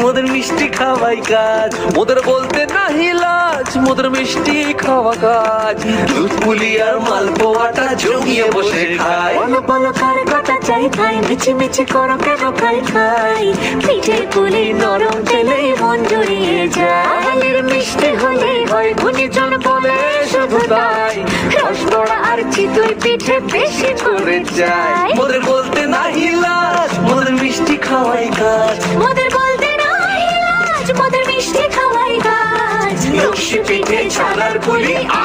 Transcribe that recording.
মোদের মিষ্টি খাওয়াই কাজ। মোদের বলতে নাহি লাজ মোদের মিষ্টি খাওয়া কাজ। দুধ পুলি আর মালপোয়াটা জমিয়ে বসে খায় বলো বলো কার কথা চাই ভাই মিছি মিছি করো কেন খাই খাই? পিঠে পুলি নরম পেলেই মন জড়িয়ে যায়। মিষ্টি হলেই হয় গুণীজন বলে শুধু তাই। রসবড়া আর চিতই পিঠে বেশি করে যায়। মোদের বলতে নাহি লাজ মোদের মিষ্টি খাওয়াই কাজ লক্ষ্মী পিঠে ছানার পুলি আরো আরো আরো চাই